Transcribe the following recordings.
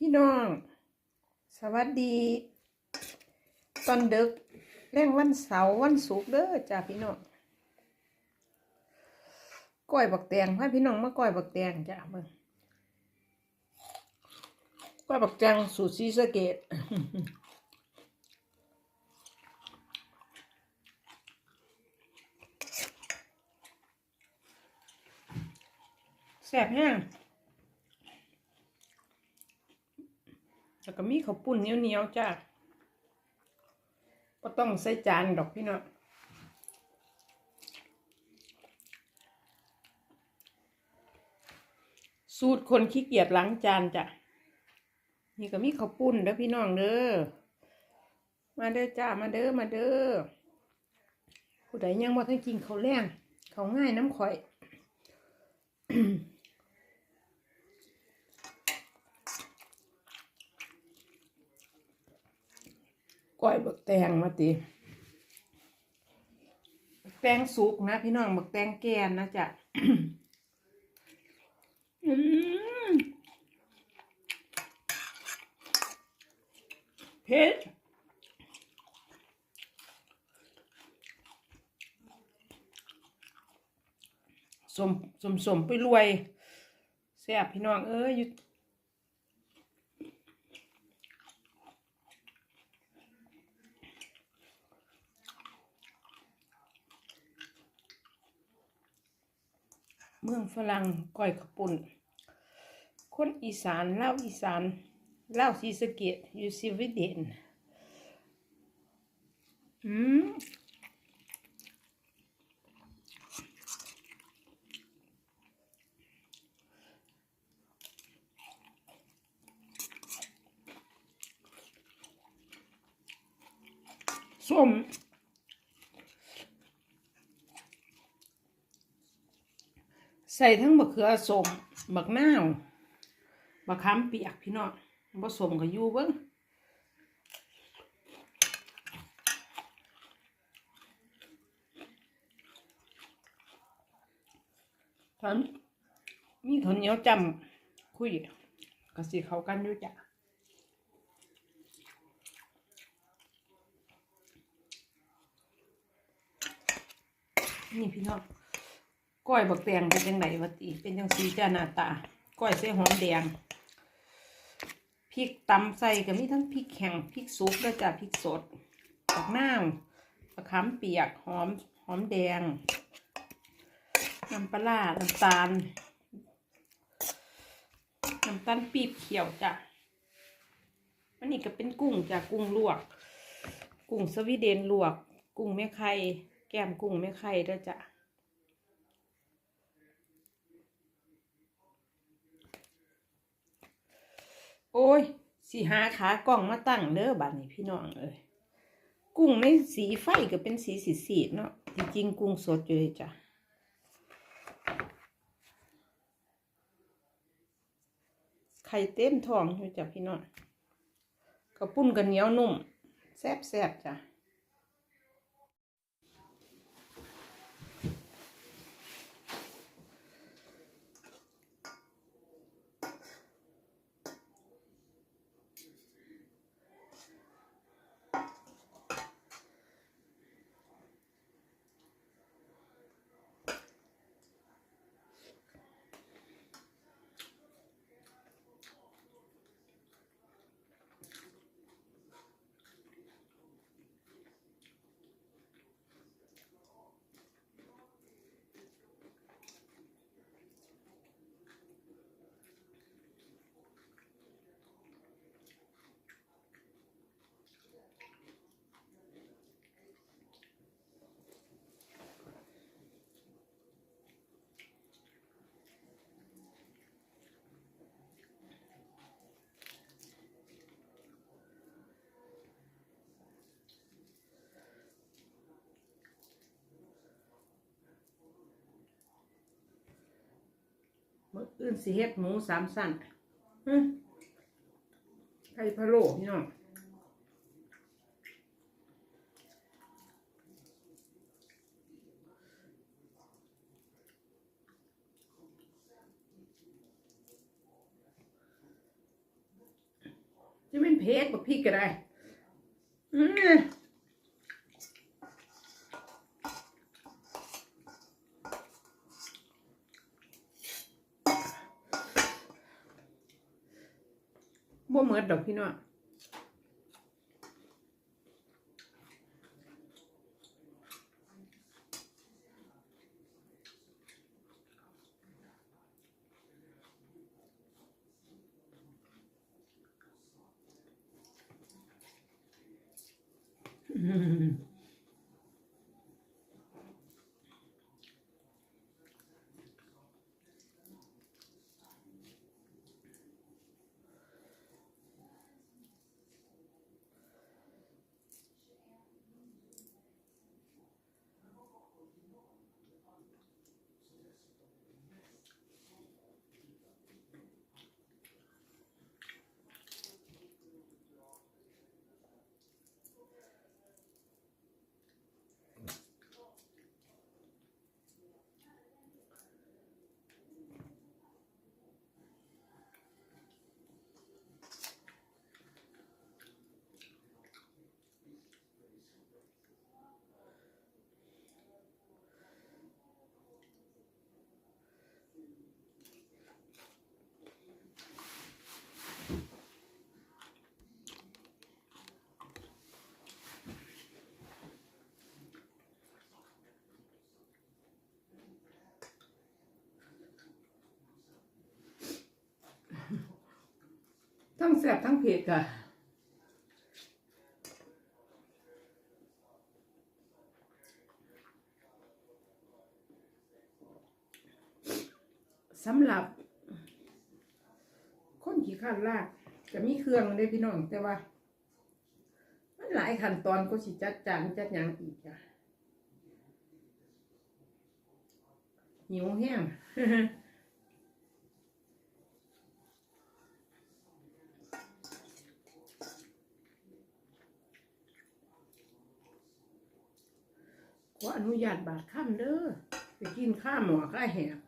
พี่น้อง สวัสดี ตอนดึกแรงวันเสาร์วันศุกร์เด้อจ้าพี่น้องก้อยบักแตงพาพี่น้องมาก้อยบักแตงจ้าเบิ่งก้อยบักแตงสูตรซีสเกตแซ่บแห้ง แล้วก็มีข้าวปุ้นเหนียวๆจ้าก็ต้องใส่จานดอกพี่น้องสูตรคนขี้เกียจล้างจานจ้ะ นี่ก็มีข้าวปุ้นเด้อพี่น้องเด้อ มาเด้อจ้า มาเด้อ มาเด้อ ผู้ใดยังบ่ทันกินข้าวแรงข้าวง่ายน้ำข่อย ก้อยบักแตงมาติบักแตงสุกนะ พี่น้องบักแตงแกนนะจ๊ะอืมเผ็ดสมสมสมไปรวยแซ่บพี่น้อง เอ้ย เมืองฝรั่งก้อยขปุ่น คนอีสานเล่าอีสานเล่าสีสะเกดอยู่สวีเดนอืมส้ม ใส่ทั้งมะเขือส้มบักนาวบักขามเปียกพี่น้องผสมกับยูเบิ้งทันมีข้าวเหนียวจำคุยก็สิเขากันอยู่จ้ะนี่พี่น้อง ก้อยบักแตงเป็นยังไงวะตีเป็นยังสีจ้าหน้าตาก้อยใส่หอมแดงพริกตำใส่ก็มีทั้งพริกแห้งพริกสุกแล้วจ้ะพริกสดบักนาวมะขามเปียกหอมหอมแดงน้ำปลาร้าน้ำตาลน้ำตาลปีบเขียวจ้ะอันนี้ก็เป็นกุ้งจ้ะกุ้งลวก กุ้งสวีเดนลวก กุ้งแม่ไข่แก้มกุ้งแม่ไข่ด้วยจ้ะ โอ้ยสีหาขากล่องมาตั้งเด้อบัดนี้พี่น้องเอ้ยกุ้งในสีไฟก็เป็นสีสีสีเนาะจริงๆกุ้งสดอยู่เลยจ้ะไข่เต็มท้องอยู่จ้ะพี่น้องกระปุ้นกันเหนียวนุ่มแซบแซ่บๆจ้ะ มื้ออื่นสิเฮ็ดหมูสามสั้นไข่พะโล้พี่น้องจะเป็นเพชรบักพริกก็ได้ อืม บ่เหมือนดอกพี่น้องอืม ทั้งแซ่บทั้งเผ็ดค่ะสำหรับ คนขี้ข้านลากจะมีเครื่องเด้พี่น้องแต่ว่า มันหลายขั้นตอนก็สิจัดจานจัดยังอีกจ้ะหิวแห้ง ขออนุญาตบาดข้ามเด้อไปกินข้าหมอข้าแหบ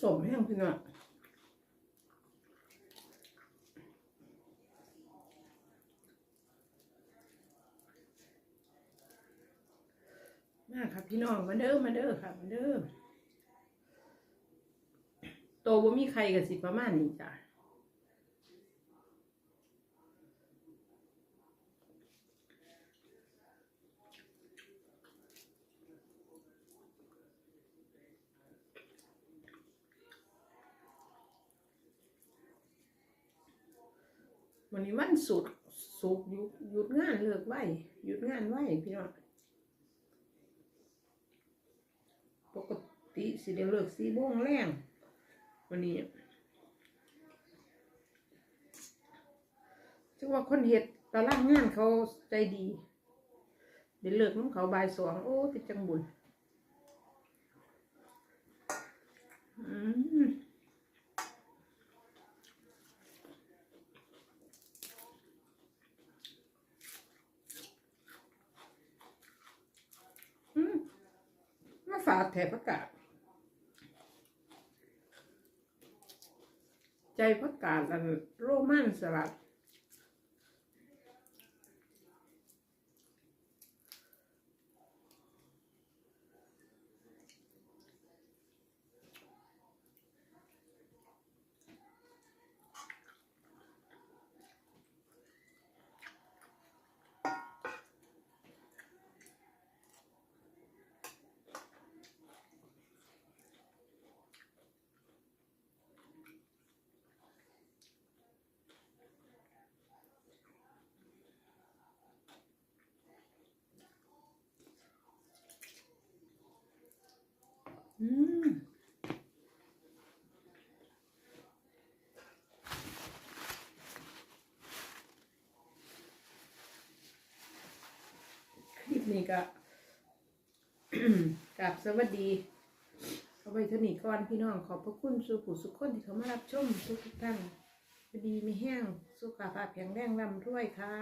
สมแห้งพี่น้อง มาค่ะพี่น้องมาเด้อมาเด้อค่ะมาเด้อโตบ่มีใครกับสิประมาณนี้จ้ะวันนี้วันสุดสุกหยุดหยุดงานเลิกไว้หยุดงานไว้พี่น้องปก ติสิได้เลิกสี่โมงแรงวันนี้จังว่าคนเฮ็ดตารางงานเขาใจดี เดี๋ยวเลิกน้ำเขาบายสองโอ้ติดจังบุญอืมอืมมาฝาดแถบประกาศ ใจพระกาศอันโรมันสลัด อืมคลิป นี้ก็กับสวัสดี เอาไว้เท่านี้ก่อนพี่น้องขอบพระคุณสุขุสุขคนที่เขามารับชมทุกท่านพอดีมีแห้งสุขภาพแข็งแรงร่ำรวยค่ะ